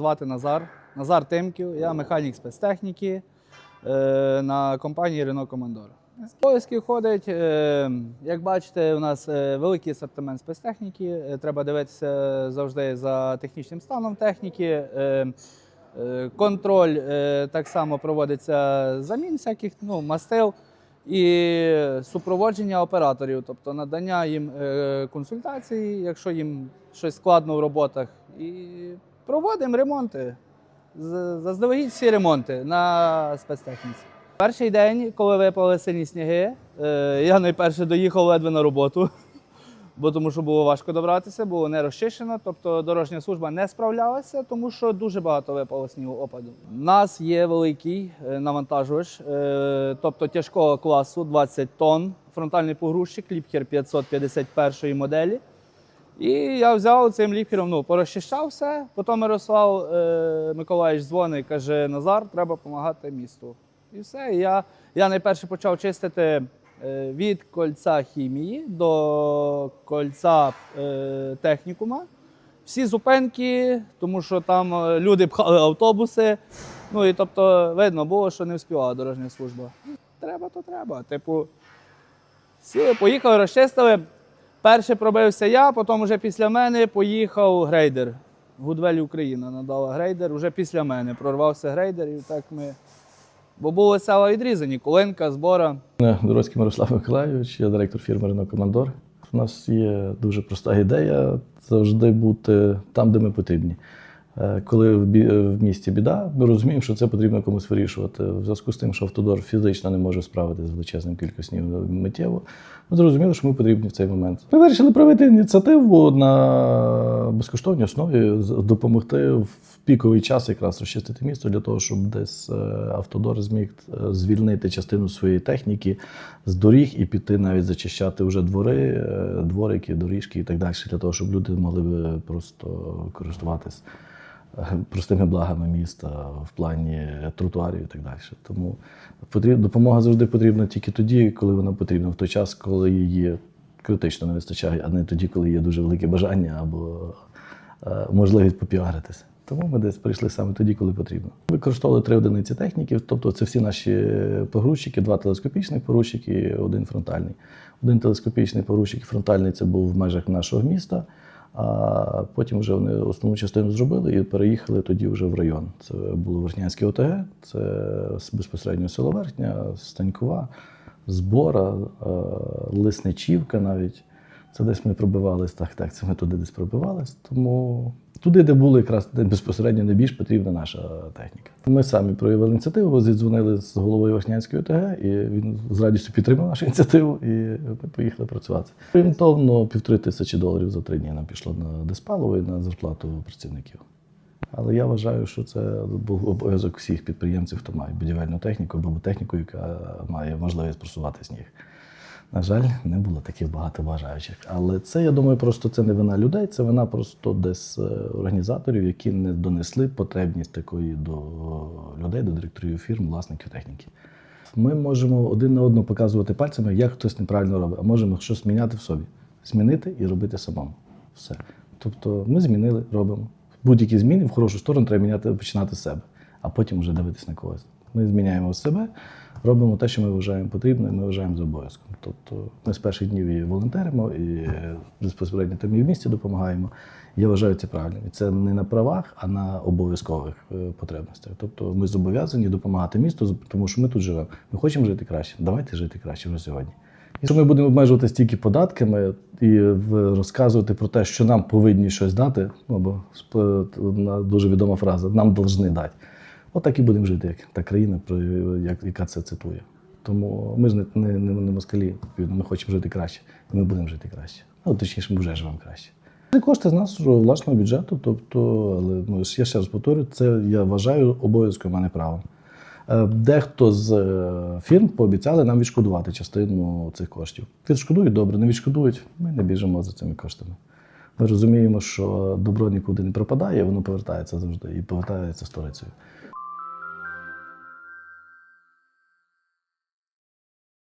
звати Назар. Назар Тимків, я механік спецтехніки е, на компанії Renault Commandor. Поиски входить, е, як бачите, у нас е, великий асортимент спецтехніки. Треба дивитися завжди за технічним станом техніки. Контроль так само проводиться замін всяких ну, мастил і супроводження операторів, тобто надання їм консультацій, якщо їм щось складно в роботах. І проводимо ремонти. Заздалегідь всі ремонти на спецтехніці. Перший день, коли випали сильні сніги, е, я найперше доїхав ледве на роботу, бо тому що було важко добратися, було не розчищено. Тобто дорожня служба не справлялася, тому що дуже багато випало снігу опаду. У нас є великий е, навантажувач, е, тобто тяжкого класу 20 тонн, фронтальний погрузчик, ліпхер 551 моделі. І я взяв цим ліпхером, ну, порозчищав все. Потім Мирослав е, Миколаївич дзвонить, каже: Назар, треба допомагати місту. І все. Я, я найперше почав чистити е, від кольця хімії до кольця е, технікума. Всі зупинки, тому що там е, люди пхали автобуси. Ну і тобто видно було, що не вспівала дорожня служба. Треба, то треба. Типу, сіли, поїхали, розчистили. Перше пробився я, потім вже після мене поїхав грейдер. Гудвель Україна надала грейдер. Уже після мене прорвався грейдер, і так ми. Бо були села відрізані, Колинка, збора. Дорозький Мирослав Миколайович, я директор фірми Renault Командор. У нас є дуже проста ідея завжди бути там, де ми потрібні. Е, Коли в бі- в місті біда, ми розуміємо, що це потрібно комусь вирішувати. В зв'язку з тим, що автодор фізично не може справитися з величезним кількістю миттєво, ми зрозуміли, що ми потрібні в цей момент. Ми вирішили проявити ініціативу на безкоштовній основі, допомогти в піковий час якраз розчистити місто для того, щоб десь е, автодор зміг е, звільнити частину своєї техніки з доріг і піти навіть зачищати вже двори, е, дворики, доріжки і так далі, для того, щоб люди могли просто користуватись е, простими благами міста в плані тротуарів і так далі. Тому допомога завжди потрібна тільки тоді, коли вона потрібна, в той час, коли її критично не вистачає, а не тоді, коли є дуже велике бажання або е, можливість попіаритися. Тому ми десь прийшли саме тоді, коли потрібно. Використовували три одиниці техніки, тобто це всі наші погрузчики, два телескопічних погрузчики і один фронтальний. Один телескопічний погрузчик фронтальний це був в межах нашого міста. А потім вже вони основну частину зробили і переїхали тоді вже в район. Це було Верхнянське ОТГ, це безпосередньо село Верхня, Станькова, Збора, е, Лисничівка навіть. Це десь ми пробивались, так, так, це ми туди десь пробивались. Тому туди, де було якраз безпосередньо найбільш потрібна наша техніка. Ми самі проявили ініціативу, зідзвонили з головою Вахнянської ОТГ, і він з радістю підтримав нашу ініціативу, і ми поїхали працювати. Орієнтовно півтори тисячі доларів за три дні нам пішло на диспаливо і на зарплату працівників. Але я вважаю, що це був обов'язок всіх підприємців, хто має будівельну техніку або техніку, яка має можливість просувати сніг. На жаль, не було таких багато бажаючих. Але це, я думаю, просто це не вина людей, це вина просто десь е, організаторів, які не донесли потребність такої до людей, до директорів фірм, власників техніки. Ми можемо один на одного показувати пальцями, як хтось неправильно робить, а можемо щось міняти в собі. Змінити і робити самому. Все. Тобто ми змінили, робимо. Будь-які зміни в хорошу сторону треба міняти, починати з себе, а потім вже дивитись на когось. Ми зміняємо себе, робимо те, що ми вважаємо потрібним, ми вважаємо за обов'язком. Тобто ми з перших днів і волонтеримо, і е, безпосередньо там і в місті допомагаємо. Я вважаю це правильним. І це не на правах, а на обов'язкових е, потребностях. Тобто ми зобов'язані допомагати місту, тому що ми тут живемо. Ми хочемо жити краще. Давайте жити краще вже сьогодні. Якщо ми будемо обмежуватися тільки податками і в- розказувати про те, що нам повинні щось дати, або сп- дуже відома фраза нам повинні дати. Отак і будемо жити, як та країна, як, яка це цитує. Тому ми ж не, не, не, москалі, ми хочемо жити краще, і ми будемо жити краще. Ну, точніше, ми вже живемо краще. Це кошти з нашого власного бюджету, тобто, але ну, я ще раз повторю, це я вважаю обов'язком, а не правом. Е, Дехто з е, фірм пообіцяли нам відшкодувати частину цих коштів. Відшкодують добре, не відшкодують. Ми не біжимо за цими коштами. Ми розуміємо, що добро нікуди не пропадає, воно повертається завжди і повертається сторицею.